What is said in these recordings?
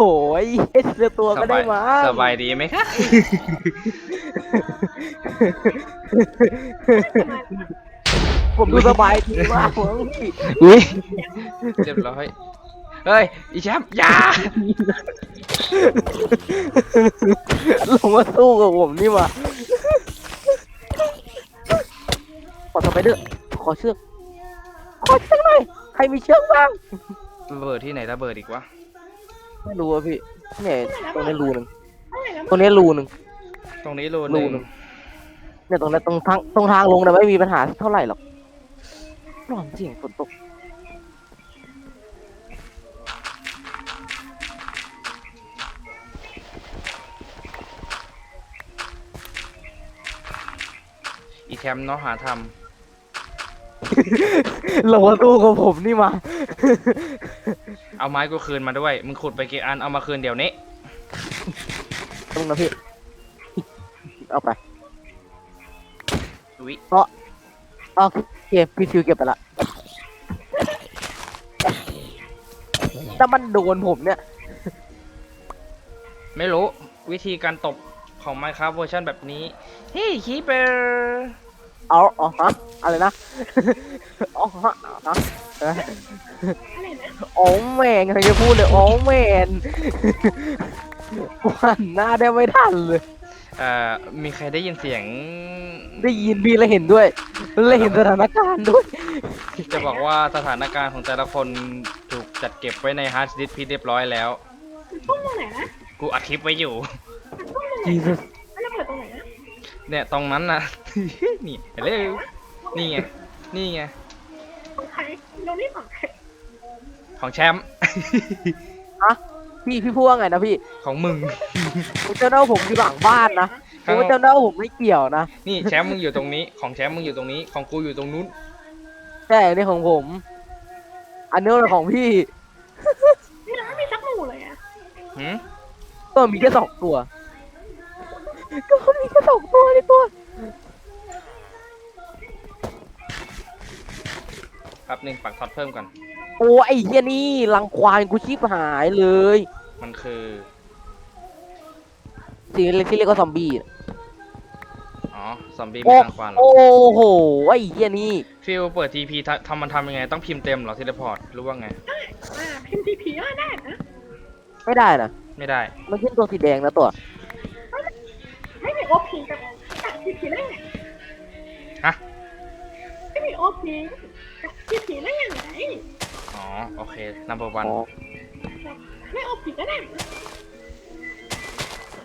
โอ้ยเอสเจอตัวสก็ได้บายมา สบายดีไหมคะผมดูสบายดีมากเลยพี่อุ้ยเรียบร้อย เฮ้ย อีแชมป์อยาลงมาสู้กับผมนี่มาขอสไปเดอร์ขอเชือก ขอเชือกหน่อย ใครมีเชือกบ้างระเบิดที่ไหนระเบิดอีกวะ ไม่รู้อะพี่เนี่ยตรงนี้รูหนึ่งอะไรนะตรงนี้รูหนึ่งตรงนี้รูรูหนึ่งหนึ่งเนี่ยตรงนี้ตรงทางตรงทางลงเนี่ยไม่มีปัญหาเท่าไหร่หรอกร้อนจริงฝนตกอีแชมป์เนาะหาท ลงมาสู้กับผมนี่มาำเอาไม้กูคืนมาด้วย มึงขุดไปกี่อัน เอามาคืนเดี๋ยวนี้ตรงนะพี่ เอาไปอุ้ยโอเคพี่ฟิวเก็บไปละถ้ามันโดนผมเนี่ย ไม่รู้ วิธีการตบของ Minecraft เวอร์ชันแบบนี้ เฮ้ยคีเปอร์ เอาอ๋อฮะอะไรนะอ๋อฮะฮะเอ้ยอะไรนะอ๋อแมนกำลังจะพูดเลยอ๋อแมนวันหน้าได้ไม่ทันเลย เอ่อ มีใครได้ยินเสียง ได้ยินพี่แล้วเห็นด้วย แล้วเห็นสถานการณ์ด้วย จะบอกว่าสถานการณ์ของแต่ละคนถูกจัดเก็บไว้ในฮาร์ดดิสก์พิเรียบร้อยแล้วมันพุ่งตรงไหนนะกูอัดคลิปไว้อยู่มั เนี่ยตรงนั้นนะนี่เห็นเลยนี่ไง นี่ไง ของใครเรานี่ของใครของแชมป์พี่พี่พูดว่าไงนะพี่ของมึง ผมจะเล่าผมอยู่หลังบ้านนะผมจะเล่าผมไม่เกี่ยวนะนี่แชมป์มึงอยู่ตรงนี้ ของแชมป์มึงอยู่ตรงนี้ ของกูอยู่ตรงนู้น แต่อันนี้ของผม อันนี้เป็นของพี่นี่เราไม่มีสักหมู่เลยอะหืมก็มีแค่สองตัว ก็มีแค่สองตัวในตัวแป๊บหนึ่งปักท็อตเพิ่มก่อน โอ้ไอ้เหี้ยนี่รังควานกูชีพหายเลยมันคือสิ่งเล็กที่เรียกว่าซอมบี้น่ะอ๋อซอมบี้โอ้ไม่ทางควานเหรอโอ้โหไอ้เหี้ยนี่ฟิลเปิดทีพีทำมันทำยังไง ต้องพิมพ์เต็มเหรอทีละพอร์ตหรือว่าไง อ่าพิมพ์ทีพีก็ได้นะไม่ได้นะไม่ได้ มันขึ้นตัวสีแดงนะตัว ไม่มีโอพีกับกับทีพีได้ไงฮะไม่มีโอพีกับทีพีได้ยังไงอ๋อ โอเค number one อ๋อไม่โอพีก็ได้นะ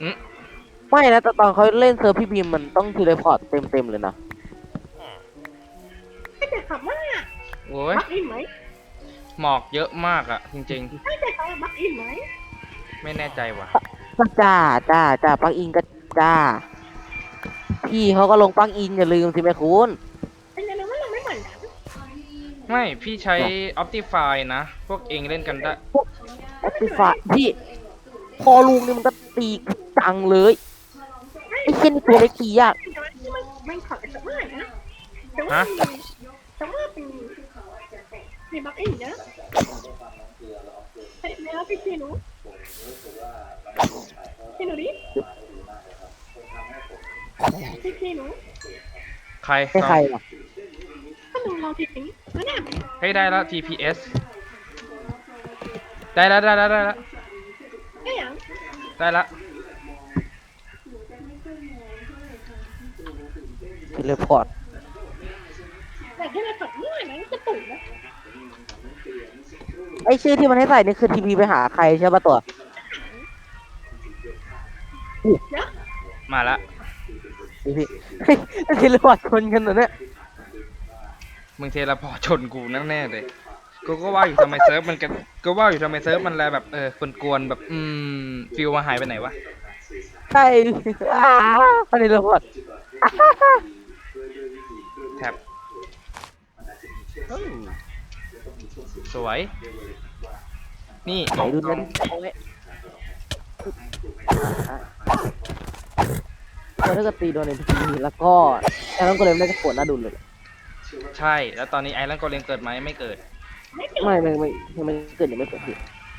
อืมไม่นะแต่ตอนเขาเล่นเซิร์ฟพี่บีมมันต้องทีเลพอร์ตเต็มเต็มๆเลยนะให้แต่คำว่าโอ้ยบักอินไหมหมอกเยอะมากอะจริงให้แต่คำว่าบักอินไหมๆ ไม่แน่ใจว่ะ ก็จ้าจ้าจ้าปลั๊กอินก็จ้า พี่เขาก็ลงปลั๊กอินอย่าลืมสิแม่คุณเป็นยังไงว่าเราไม่เหมือนกันไม่พี่ใช้ Optify นะ พวกเองเล่นกันได้ แอคติฟาพี่พอลุงนี่มันก็ตีจังเลยไอ้เช่นนี่ตัวเล็กตียากแต่ว่าที่มันมันขอแต่ว่านะแต่ว่ามีแต่ว่าเป็นมีบักอินนะเฮ้ยแล้วพี่พี่หนูพี่หนูดิ พี่พี่หนูใครไม่ใครหรอกถ้าหนูลองผิดนี้แล้วเนี่ยเฮ้ยได้แล้ว TPS ได้แล้วได้แล้วได้แล้วก็อย่างได้แล้วทีเลพอร์ตแต่ที่เรากดเมื่อนั้นจะตุ๋นนะไอ้ชื่อที่มันให้ใส่นี่คือทีพีไปหาใครใช่ป่ะตัว มาละที พีเฮ้ยทีเลพอร์ตชนกันเหรอเนี่ยมึงเทเลพอร์ตชนกูแน่ๆเลยกูก็ว่าอยู่ทำไมเซิร์ฟมันกันก็ว่าอยู่ทำไมเซิร์ฟมันแลแบบเออกวนๆแบบอืมฟิลมาหายไปไหนวะใช่อ้าวทีเลพอร์ตแท็บสวย นี่ไหนดูนั้น เอาไว้แล้วถ้าเกิดตีโดนในทีพีแล้วก็แอนนั้นก็เลยไม่ได้จะปวดหน้าดุนเลย ใช่ แล้วตอนนี้ไอรอนโกเลนเกิดไหมไม่เกิด ไม่เกิดไม่ไม่ไม่ยังไม่เกิดยังไม่เกิดพี่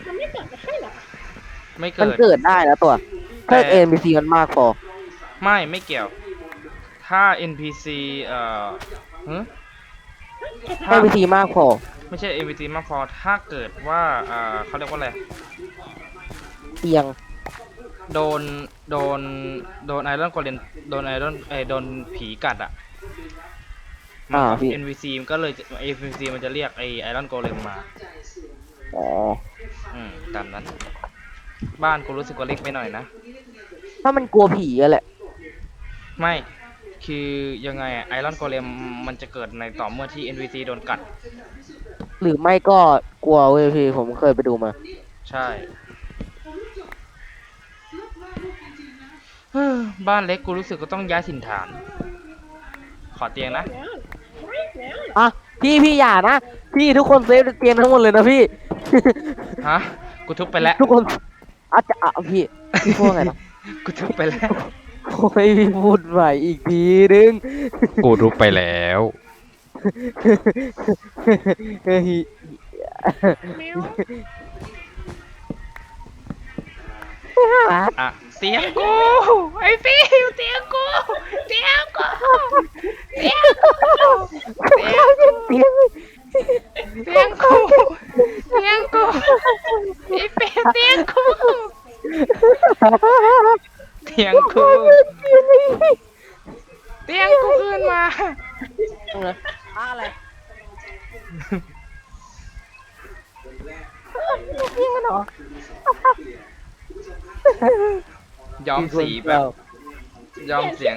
มันไม่เกิดจะใช่หรอไม่มันเกิด เกิดได้นะตัว ถ้าแต่ NPC มันมากพอไม่ไม่เกี่ยว ถ้า NPC เอ่อหึถ้า NPC มากพอ ไม่ใช่ NPC มากพอถ้าเกิดว่าอ่าเขาเรียกว่าอะไร เตียง โดนโดนโดนไอรอนกอเลนโดนไอรอนเอยโดนผีกัดอะ อ่าพี่ NPC มันก็เลยจะ NPC มันจะเรียกไอไอรอนโกเลมมา อ๋อ อืมตามนั้น บ้านกูรู้สึกว่าเล็กไปหน่อยนะ ถ้ามันกลัวผีอะแหละ ไม่ คือยังไงไอรอนโกเลมมันจะเกิดในต่อเมื่อที่ NPC โดนกัด หรือไม่ก็กลัวเว้ยพี่ผมเคยไปดูมา ใช่ เฮ้อ บ้านเล็กกูรู้สึกก็ต้องย้ายถิ่นฐาน ขอเตียงนะแล้วไม่แล้วอะพี่พี่อย่านะ พี่ทุกคนเซฟเตียงทั้งหมดเลยนะพี่ ฮะ กูทุบไปแล้ว ทุกคนอาจจะอะพี่พี่พูดไงนะกูทุบไปแล้ว โอ้ยพี่พูดใหม่อีกทีนึง กูทุบไปแล้ว เฮ้ยแมวอะ เตียงกูไอ้ฟิวเตียงกูเตียงกูเตียงกูเตียงกูเตียงเตียงกูเตียงกูไอ้ฟิวเตียงกูเตียงกูเตียงกูขึ้นมาอะไรย้อ มสีแบบย้อมเสียง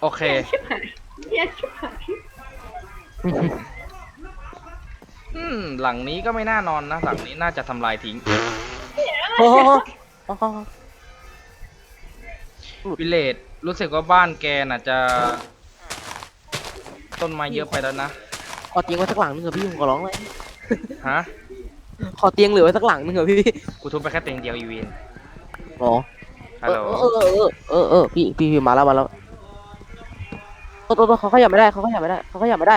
โอเคชิบหายเฮียชิบหายอืม หลังนี้ก็ไม่น่านอนนะ หลังนี้น่าจะทำลายทิ้งโอ้โหวิเลตรู้สึกว่าบ้านแกน่ะจะ ต้นไม้เยอะไปแล้วนะ ขอเตียงไว้สักหลังนึงเถอะพี่ผมขอร้องเลย ฮะ ขอเตียงเหลือไว้สักหลังนึงเถอะพี่ กูทุบไปแค่เตียงเดียวอีเวน อ๋อฮัลโหลเออเออเออเออเออพี่พี่พี่มาแล้วมาแล้วตัวตัวตัวเขาขยับไม่ได้เขาขยับไม่ได้เขาขยับไม่ได้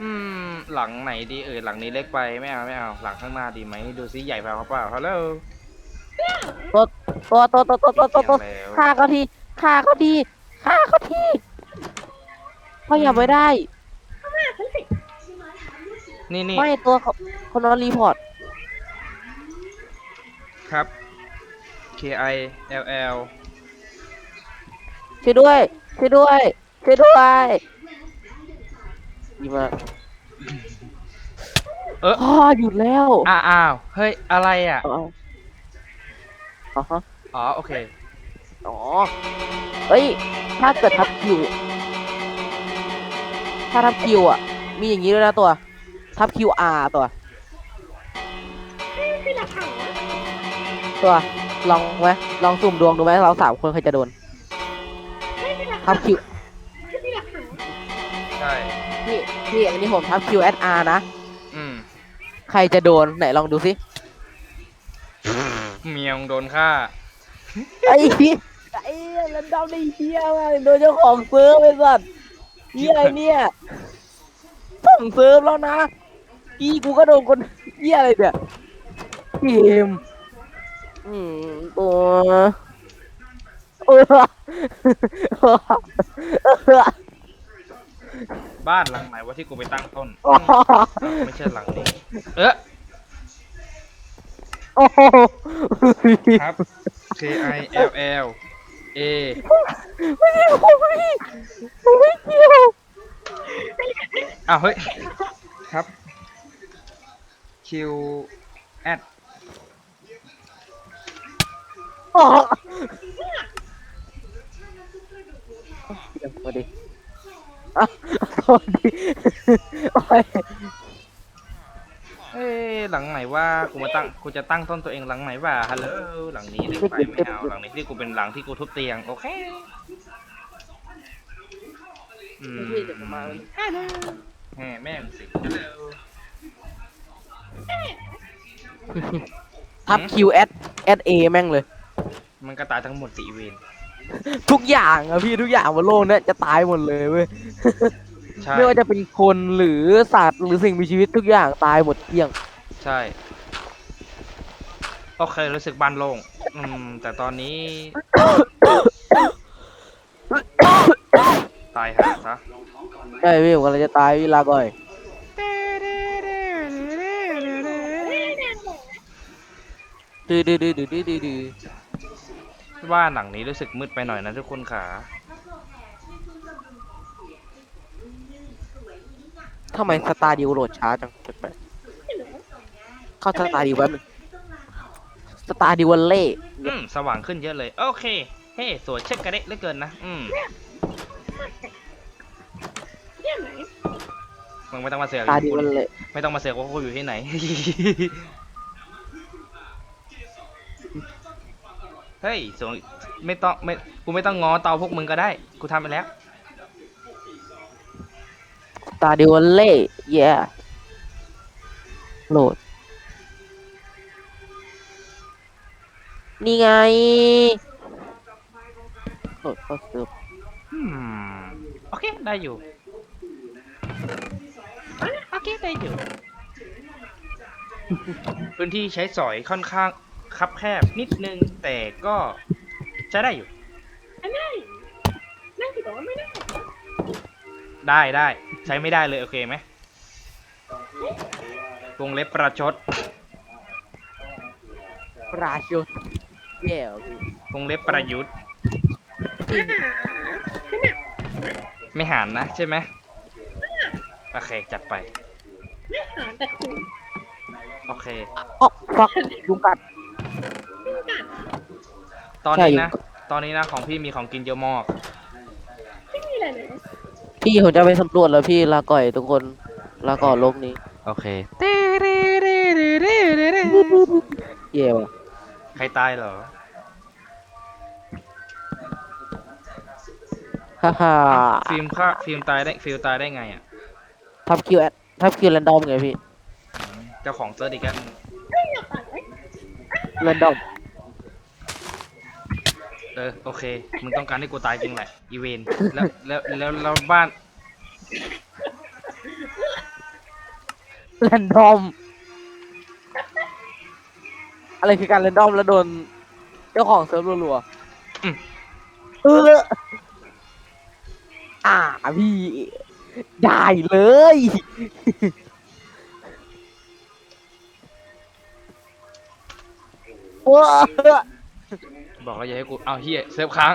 อืม หลังไหนดีเอ่ยหลังนี้เล็กไปไม่เอาไม่เอาหลังข้างหน้าดีไหมดูซิใหญ่ไปเขาเปล่าฮัลโหลตัวตัวตัวตัวตัวตัวตัวเสียงแล้วฆ่าเขาทีฆ่าเขาทีฆ่าเขาทีเขาขยับไม่ได้แม่ฉันสินี่นี่ไม่ตัวเขาคนนอนรีพอร์ตครับ K I L L ช่วยด้วย ช่วยด้วย ช่วยด้วยดีมากเออ พ่อหยุดแล้วอ้าอ้าวเฮ้ย อะไรอะอ๋ออ๋อฮะอ๋อ โอเค อ๋อเอ้ย ถ้าเกิดทับคิว ถ้าทับคิวอะ มีอย่างนี้ด้วยนะตัว ทับคิวอาร์ตัวไม่หลักฐานนะตัว ลองไหมลองสุ่มดวงดูไหมเราสามคนใครจะโดนไม่มีหลักทัฐานบคิวไม่มีหลักฐานใช่นี่นี่อันนี้ผมทับคิวแอดอาร์นะ อืมใครจะโดนไหนลองดูสิเมียงโดนฆ่า ไอ้เหี้ยไอ้เหี้ยแล้วดำได้เฮียมากโดนเจ้าของเซิร์ฟไอ้สัตว์เฮียไอ้เนี่ยส่งเซิร์ฟแล้วนะกี้กูก็โดนคนเฮียอะไรเนี่ยเกม อืมตัวเออเออบ้านหลังไหนวะที่กูไปตั้งต้นโอ้โหไม่ใช่หลังนี้ เอ๊ะโอ้โหครับ K I L L A ไม่ใช่ผมพี่ผมไม่เกี่ยวอ้าวเฮ้ย ครับ Q at อ๋อเดี๋ยวมาดิอะโทษดิโอ้ยเอ้ยหลังไหนว่ากูมาตั้งกูจะตั้งต้นตัวเองหลังไหนว่าฮัลโหลหลังนี้เล็กไปไม่เอาหลังนี้ที่กูเป็นหลังที่กูทุบเตียงโอเคอืมพี่เดี๋ยวผมมาเลแหมแม่งสิฮัลโหลทับคิวแอดแอดเอแม่งเลย มันก็ตายทั้งหมดสี่เวนทุกอย่างอะพี่ทุกอย่างบนโลกเนี้ยจะตายหมดเลยเว้ยใช่ไม่ว่าจะเป็นคนหรือสัตว์หรือสิ่งมีชีวิตทุกอย่างตายหมดเกลี้ยง ใช่โอเครู้สึกบ้านโล่งอืม แต่ตอนนี้ ตายหาซะใช่พี่ผมกำลังจะตายพี่ลาก่อยดื้อดื้อดื้อดื้อดื้อดื้อ ดื้อบ้านหลังนี้รู้สึกมืดไปหน่อยนะทุกคนขาทำไมสตาร์ดิวโหลดช้าจังแปลกๆเข้าสตาร์ดิวแป๊บนึงสตาร์ดิววันเล่อืมสว่างขึ้นเยอะเลย โอเค เฮ้สวยเช็คกระเดะเหลือเกินนะ อืมเนี่ยไหนมึงไม่ต้องมาเสือกสตาร์ดิววันเล่ไม่ต้องมาเสือกว่ากูอยู่ที่ไหน เฮ้ยสวยไม่ต้องไม่กูไม่ต้องง้อเตาพวกมึงก็ได้ กูทำไปแล้วสตาร์ดิววันเล่เย่โหลด นี่ไง โหลดเข้าเซิร์ฟอืม โอเค ได้อยู่ โอเค ได้อยู่ พื้นที่ใช้สอยค่อนข้าง คับแคบนิดนึงแต่ก็ใช้ได้อยู่อันนี้นั่นคือบอกว่าไม่ได้ได้ได้ใช้ไม่ได้เลยโอเคไหมวงเล็บประชดปราชดแย่พี่วงเล็บประยุทธ์ไม่หารนะใช่ไหมโอเคจัดไปไม่หาแต่คุณโอเคอ๋อฟักยุงกัด ตอนใช่นี้อยู่นะ ตอนนี้นะของพี่มีของกินเยอะมาก ไม่มีอะไรเลยพี่ผมจะไปสำรวจแล้วพี่ลาก่อยทุกคนลาก่อนโลกนี้โอเค เย่ว่ะใครตายเหรอ ฮ่าฮ่าฟิล์มค่าฟิล์มตายได้ฟิลตายได้ไงอะ ทับคิวแอดทับคิวแรนดอมไงพี่เจ้าของเซิร์ชอีกแล้วไม่อยากตัดเลยแรนดอม เออโอเคมึงต้องการให้กูตายจริงแหละอีเวนแล้วแล้วแล้วแล้วบ้านแรนดอม อะไรคือการแรนดอมแล้วโดน เจ้าของเซิร์ฟรัวอืม ๆเอออ่าพี่ได้เลย ว้า บอกแล้วอย่าให้กูเอาเฮียเซิร์ฟค้าง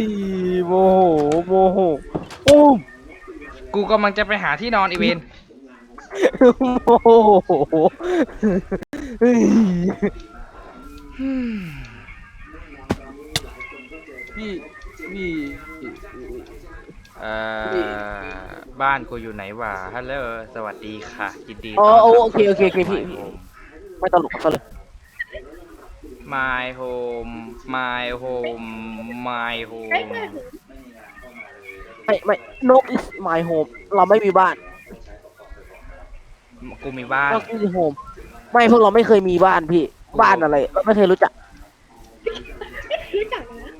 อีโมโหโมโหอุ้มกูกำลังจะไปหาที่นอนอีเวนโมโหเฮ้ยพี่พี่ เอ่อบ้านกูอยู่ไหนวะฮัลโหลสวัสดีค่ะยินดีอ๋อต้นรับโอเคโอเคโอเคพี่พี่ ไม่ตลกก็เลย My home My home My ใกล้ home เพื่อนไม่ไม่ no is my home เราไม่มีบ้านกูมีบ้าน no is home ไม่พวกเราไม่เคยมีบ้านพี่ บ้านอะไร เราไม่เคยรู้จัก รู้จักนะ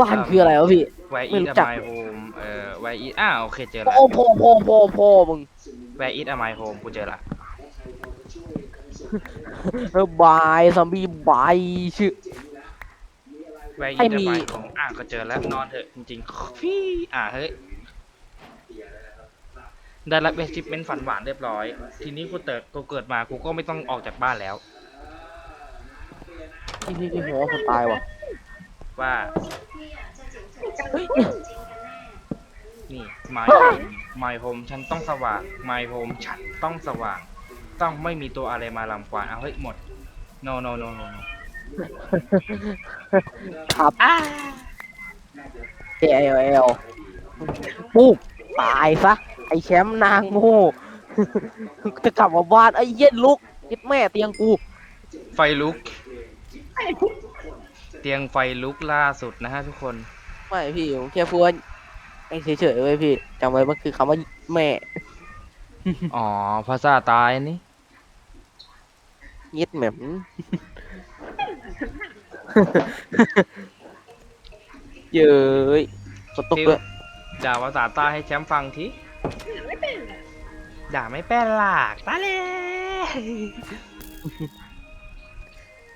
บ้านคืออะไรวะพี่ Where ไม่ is รู้จัก my home เอ่อ Where is อ้าวโอเคเจอละโอ้พ่อพ่อพ่อพ่อมึง Where is my home กูเจอละเออบายซอมบี้บายชื่อ Where ให้ is มี my home อะก็เจอแล้วนอนเถอะจริงๆฟี่อะเฮ้ยได้รับเอชิปเมนฝันหวานเรียบร้อย ทีนี้กูเติดกูเกิดมากูก็ไม่ต้องออกจากบ้านแล้วพี่พี่พี่หัวคนตายว่ะว่า เฮ้ย นี่ my home my home ฉันต้องสว่าง my home ฉันต้องสว่าง ต้องไม่มีตัวอะไรมาลำควานเอาเฮ้ยหมด no no no no no ครับ L L ปุ๊บตายซะ ไอแชมป์นางโง่จะกลับมาบ้านไอ้เย็นลุกยิดแม่เตียงกู ไฟลุกไอ้พวกเตียงไฟลุกล่าสุดนะฮะทุกคน ไม่พี่ผมแค่พูดว่า ไอ้เฉยๆเว้ยพี่จำไว้มันคือคำว่าแม่ อ๋อภาษาตายนี่ยิดแหม่มเย้ยกดตกด้วยด่าภาษาใต้ให้แชมป์ฟังทีไม่ด่าไม่เป็นหลักตาเลย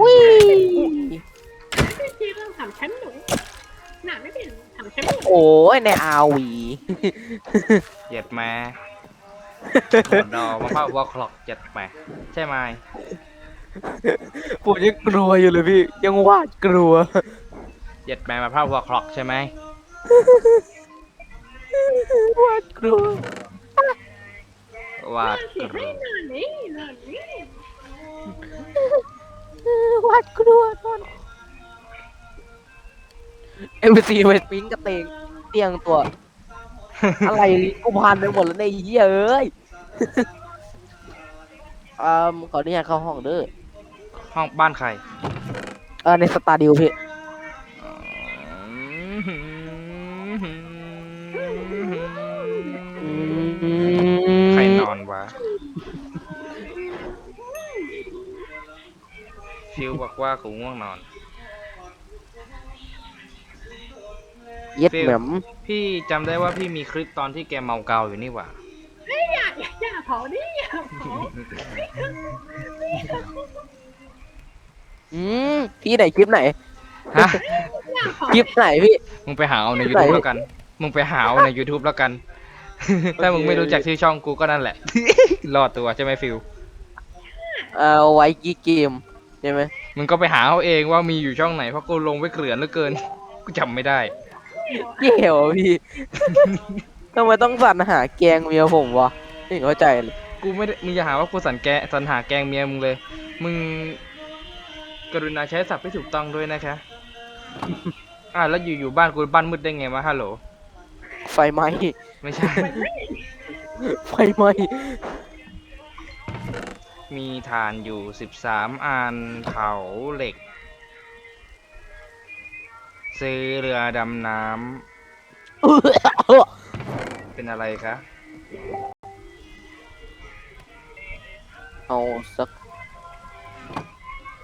วิไม่พี่ต้องถามฉันหนู หนาไม่เป็นถามฉันหนูโอ้ยในอาวีเหยียดแม่หมดดอกมาเข้าวอลคล็อกเหยียดแม่ใช่ไหมผมยังกลัวอยู่เลยพี่ ยังวาดกลัว เหยียดแม่มาเข้าวอลคล็อกใช่ไหมวาดกลัววาดเสียกให้รูหนานี่หนานี่วาดกลัวตอน เอ็มซีเวทปิ้งกระเตงเตียงตัว อะไรลิ้นกูพันไปหมดแล้วในเหี้ยเอ้ยอืมขออนุญาตเข้าห้องเด้อห้องบ้านใครเออในสตาร์ดิวพี่ใครนอนวะฟิวบอกว่ากูง่วงนอน เย็ดฟิลเหมือมพี่จำได้ว่าพี่มีคลิปตอนที่แกเมาเกาอยู่นี่หว่าอย่าอย่าอย่าเผาดิอย่าเผาอืมพี่ไหนคลิปไหนฮะอย่าเผาคลิปไหนพี่ มึงไปหาเอาในไหน YouTube แล้วกัน มึงไปหาเอาใน YouTube แล้วกัน ถ้ามึงไม่รู้จักชื่อช่องกูก็นั่นแหละ รอดตัวใช่ไหมฟิวเอาไว้กีเกมใช่ไหมมึงก็ไปหาเอาเองว่ามีอยู่ช่องไหนเพราะกูลงไว้เกลื่อนเหลือเกิน กูจำไม่ได้ เกี่ยวอะพี่ ทำไมต้องสรรหาแกงเมียผมวะไม่เข้าใจเลย กูไม่ได้มึงอย่าหาว่ากูสันแกะสันหาแกงเมียมึงเลย มึง กรุณาใช้ศัพท์ให้ถูกต้องด้วยนะคะ อ่าแล้วอยู่อยู่บ้านกูบ้านมืดได้ไงวะฮัลโหล ไฟไหม้ ไม่ใช่ ไฟไหม้ มีฐานอยู่สิบสามอันเผาเหล็ก ซื้อเรือดำน้ำ เป็นอะไรคะ เอาสัก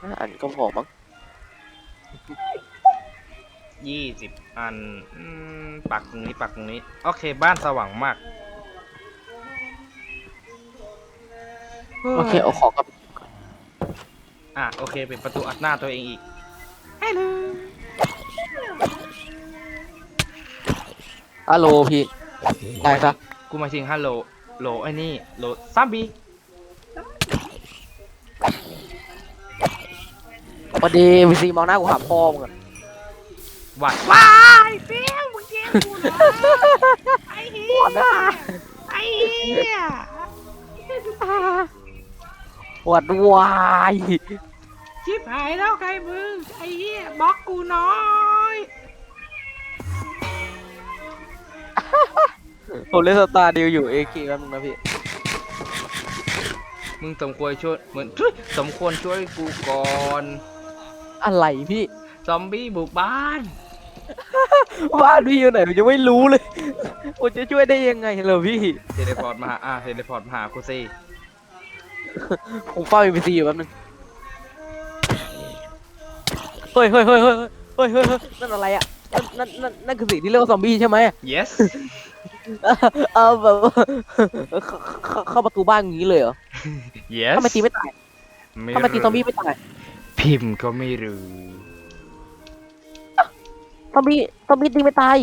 ห้าอันก็พอมั้งยี่สิบอันอืมปักตรงนี้ปักตรงนี้ โอเค บ้านสว่างมากโอเคเอาของกับ อะ โอเคปิดประตูอัดหน้าตัวเองอีก อะโลพี่ได้ครับกูมาชิงฮัลโหลโหลไอ้นี่โหลซัมบีพอดีวีซีมองหน้ากูหาพ่อมึงอะวัดว้ายเฟี้ยวมึงเจ๊กูเหรอไอ้เหี้ยไอ้เหี้ยปวดวายชิบหายแล้วใครมึงไอ้เหี้ยบล็อกกูน้อย ผมเล่นสตาร์ดิวอยู่เอเคแป๊บนึงนะพี่ มึงสมควรช่วยเหมือนทุยสมควรช่วยกูก่อนอะไรพี่ ซอมบี้บุกบ้านบ้านพี่อยู่ไหนผมยังไม่รู้เลยผมจะช่วยได้ยังไงเหรอพี่ เทเลพอร์ตมาหาอะเทเลพอร์ตมาหากูสิผมเฝ้าวีซีอยู่แป๊บนึงเฮ้ยเฮ้ยเฮ้ยเฮ้ยเฮ้ยเฮ้ยเฮ้ยนั่นอะไรอะ นั่นนั่นนั่นนั่นคือสิ่งที่เรียกว่าซอมบี้ใช่ไหม yes เออแบบว่าเข้าเข้าเข้าประตูบ้านอย่างนี้เลยเหรอ yes ทำไมตีไม่ตายทำไมตีซอมบี้ไม่ตาย พิมพ์ก็ไม่รู้ซอมบี้ซอมบี้ตีไม่ตาย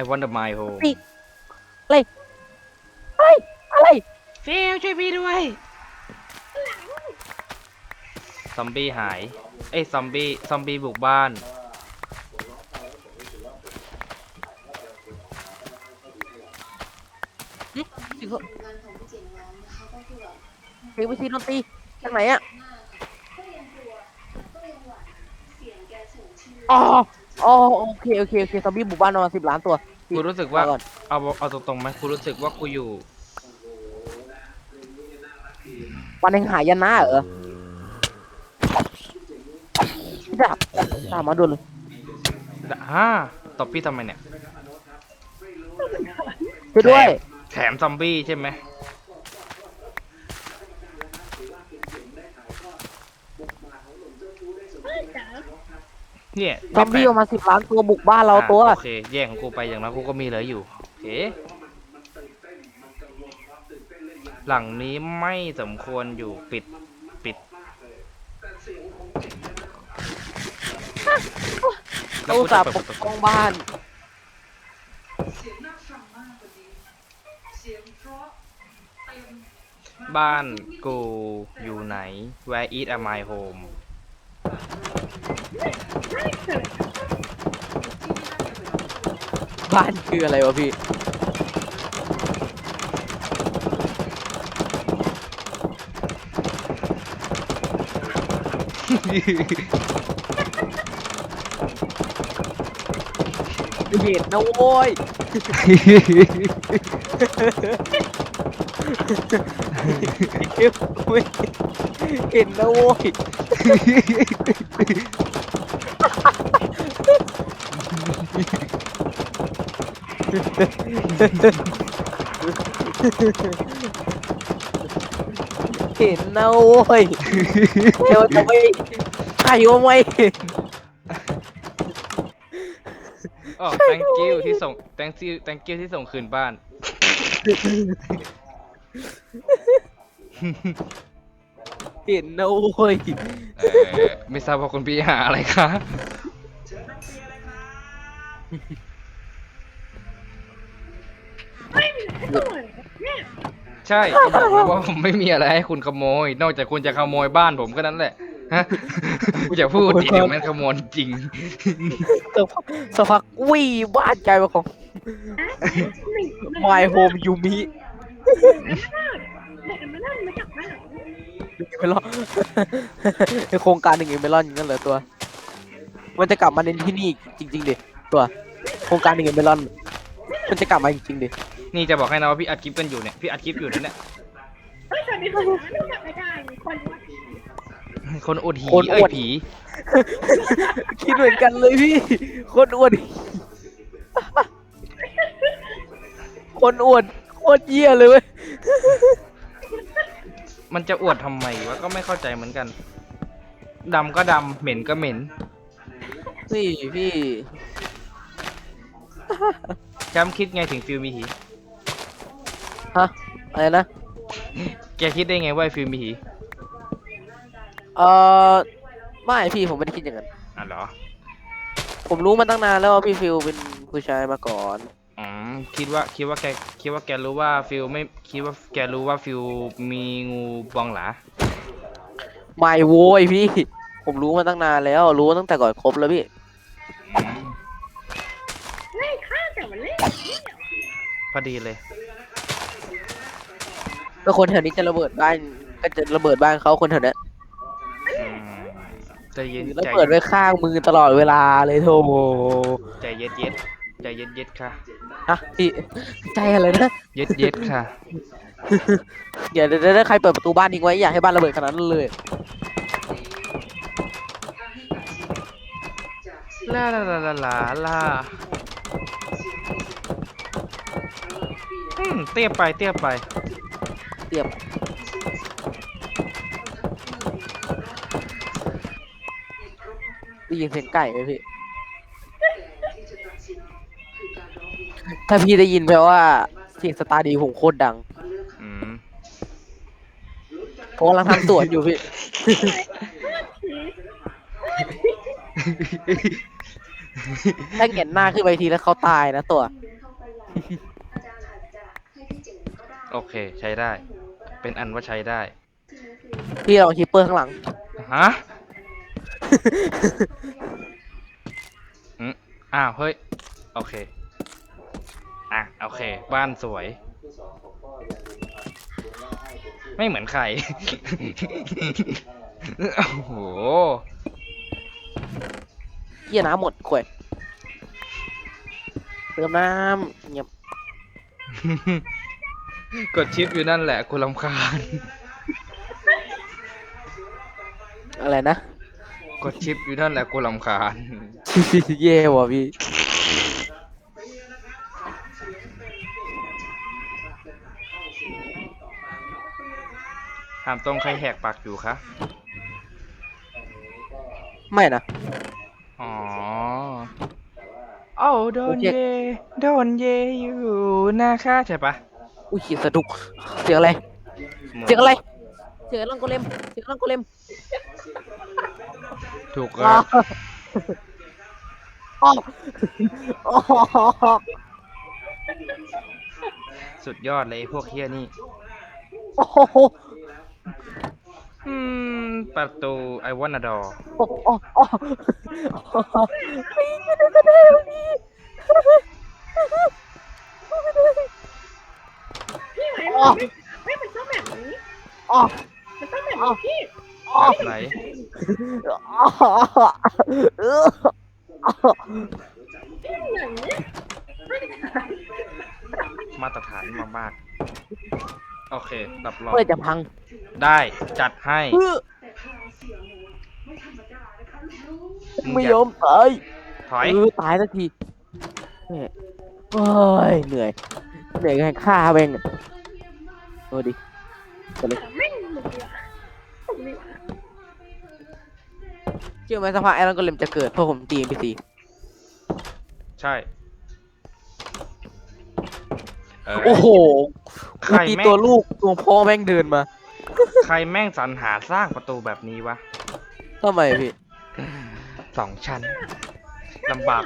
I want the my home ปีกเฮ้ย อะไรเฟลช่วยพี่ด้วย ซอมบี้หาย เอ้ยซอมบี้ ซอมบี้บุกบ้าน สิเขาเพลงวิซีดนตรีจากไหนอะอ๋ออ๋อโอเคโอเคโอเคซอมบี้บุกบ้านประมาณสิบล้านตัวกูรู้สึกว่า ก่อนเอาเอาตรงๆไหมกูรู้สึกว่ากูอยู่ วันแห่งหายนะเหรอดาบดาบมาด่วนเลยฮ่าตบพี่ทำไมเนี่ยช่วยด้วยแถมซอมบี้ใช่ไหมจ๋าเนี่ยซอมบี้ประมาณสิบล้านตัวบุกบ้านเราอะตัว โอเค แย่งของกูไปอย่างนั้นกูก็มีเหลืออยู่โอเคหลังนี้ไม่สมควรอยู่ปิดปิดเขาอุตส่าห์ปกป้องบ้าน บ้านกูอยู่ไหน Where is a my home บ้านคืออะไรวะพี่เห็นนะโว้ย เห็นนะโว้ยเห็นนะโว้ยเดี๋ยวจะไม่ใครว่าไม่เห็น อ๋อ thank you ที่ส่ง thank you thank you ที่ส่งคืนบ้าน เห็นนะโว้ยเออไม่ทราบว่าคุณพี่หาอะไรคะไม่มีอะไรเลยเนี่ยใช่ก็บอกแล้วว่าผมไม่มีอะไรให้คุณขโมย นอกจากคุณจะขโมยบ้านผมก็นั้นแหละ ฮะกูจะพูดดิเดี๋ยวมันขโมยจริง สักพักสักพักวิ่งบ้านกลายเป็นของ หนึ่ง My Home Yumi เด็กมันนั่งมาจากบ้านเมลอนในโครงการหนึ่งเมลอนอย่างนั้นเหรอตัว มันจะกลับมาในที่นี่จริง ๆดิตัว โครงการหนึ่งเมลอน มันจะกลับมาจริงๆดินี่จะบอกให้นะว่าพี่อัดคลิปกันอยู่เนี่ยพี่อัดคลิปอยู่นั่นเนี่ยเฮ้ยสวัสดีค่ะดูจากรายการคนวัดคนอวดหีคนอเอ้ยวดผีคิดเหมือนกันเลยพี่ คนอ้วน คนอ้วนโคตรเยี่ยเลยเว้ยมันจะอวดทำไมวะก็ไม่เข้าใจเหมือนกันดำก็ดำเหม็นก็เหม็น นี่พี่จำคิดไงถึงฟิลมีหี ฮะอะไรนะแกคิดได้ไงว่าไอ้ฟิลมีหีเออไม่พี่ผมไม่ได้คิดอย่างนั้น อะเหรอ ผมรู้มาตั้งนานแล้วว่าพี่ฟิลเป็นผู้ชายมาก่อน อืมคิดว่าคิดว่าแกคิดว่าแกรู้ว่าฟิลไม่คิดว่าแกรู้ว่าฟิลมีงูบองหลาไม่โว้ยพี่ ผมรู้มาตั้งนานแล้ว รู้ตั้งแต่ก่อนคบแล้วพี่ อืมเล่นข้าแต่มันเล่นพอดีเลย แล้วคนแถวนี้จะระเบิดบ้าน ก็จะระเบิดบ้านเขาคนแถวเนี้ยอืมใจเย็นแล้วใจเปิดไว้ข้างมือตลอดเวลาเลยโธ่ใจเย็ดเย็ด ใจเย็ดเย็ดค่ะฮะพี่ใจอะไรนะเย็ดเย็ดค่ะ เดี๋ยวเดี๋ยวถ้าใครเปิดประตูบ้านทิ้งไว้อยากให้บ้านระเบิดขนาดนั้นเลยลาลาลาลาลาลาอืมเตี้ยไปเตี้ยไป เตรียมได้ยินเสียงไก่ไหมพี่ ถ้าพี่ได้ยินแปลว่าเสียงสตาร์ดีผมโคตรดังอืมผมกำลังทำสวนอยู่พี่ ถ้าเห็นหน้าขึ้นไปทีแล้วเขาตายนะตัว โอเค ใช้ได้ เป็นอันว่าใช้ได้พี่ลองคิปเปอร์ข้างหลัง ฮะอืมอ้าว เฮ้ย โอเค อะโอเค บ้านสวย ไม่เหมือนใคร โอ้โหเยี่ยน้ำหมดขวดเติมน้ำเงียบกดชิปอยู่นั่นแหละกูรำคาญ อะไรนะ กดชิปอยู่นั่นแหละกูรำคาญ เย่ว่ะพี่ ถามตรงใครแหกปากอยู่คะ ไม่นะ อ๋อโอ้โดโอนเคเย โดนเยอยู่นะคะใช่ปะอุ้ยขีดสะดุกเสียงอะไรหมูเสียงอะไร เสียงลังโกเลมเสียงลังโกเลมถูกอ๋แล้อวอ๋ออ๋อสุดยอดเลยไอ้พวกเฮียนี่ โอ้โห อืมประตูไอวอนนาดอโอ้โหโอ้โหพี่จะดูกันได้วันนี้พี่ไหมมันไม่ไม่มันต้องแบบนี้อ๋อมันต้องแบบนี้พี่อ๋อแบบไหนอ๋อเอออ๋อพี่อย่างนี้ไม่ได้มาตรฐานมากๆโอเครับรองเมื่อจะพัง ได้จัดให้เออมึงไม่อยอมตายถอยเออตายสักทีเนี่ยโอ้ยเหนื่อยเหนื่อยแค่ฆ่าเองโอ้ดิไม่หมดเลยผมนี่เชื่อไหมสภาพแอรอนก็เลมจะเกิดเพราะผมตี NPC ใช่เออโอ้โหใครตีแม่งตัวลูกตัวพ่อแม่งเดินมา ใครแม่งสรรหาสร้างประตูแบบนี้วะทำไมพี่สองชั้นลำบาก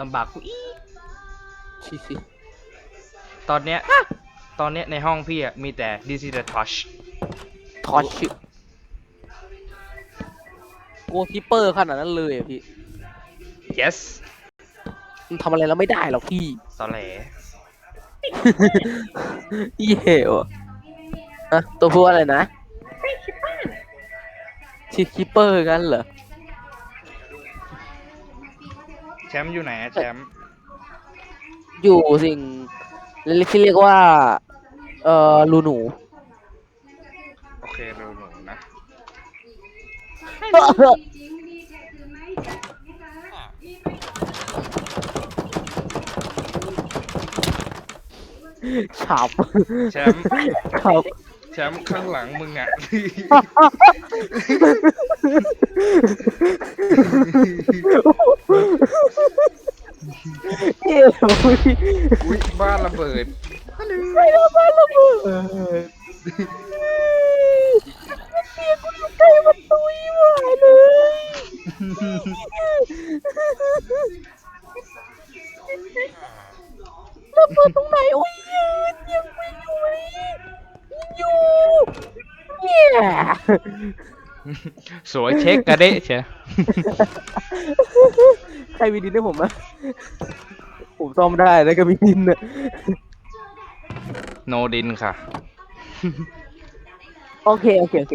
ลำบากกูอีกชิชิตอนเนี้ย ตอนเนี้ยในห้องพี่อะมีแต่ this is the touch ทอชโกคิปเปอร์ขนาดนั้นเลยอะพี่ yes มันทำอะไรเราไม่ได้หรอกพี่ตอแหล เย่อะอะตัวพูดว่าอะไรนะไม่คิดบ้านชิคิปเปอร์กันเหรอ แชมป์อยู่ไหนอะแชมป์อยู่สิ่งที่เรียกว่า เอ่อรูหนู โอเคดูหนูนะ ฉับแชมป์ครับแชมป์ข้างหลังมึงอะเย้ยอุ้ยบ้านระเบิด ไม่ระเบิดระเบิดเสียงกูอยู่ใกล้ประตูอีหวายเลย สวยเช็คกระเดะเชียใครมีดินให้ผมอะผมซ่อมได้แล้วก็มีดินอะโนดินค่ะ โอเค โอเค โอเค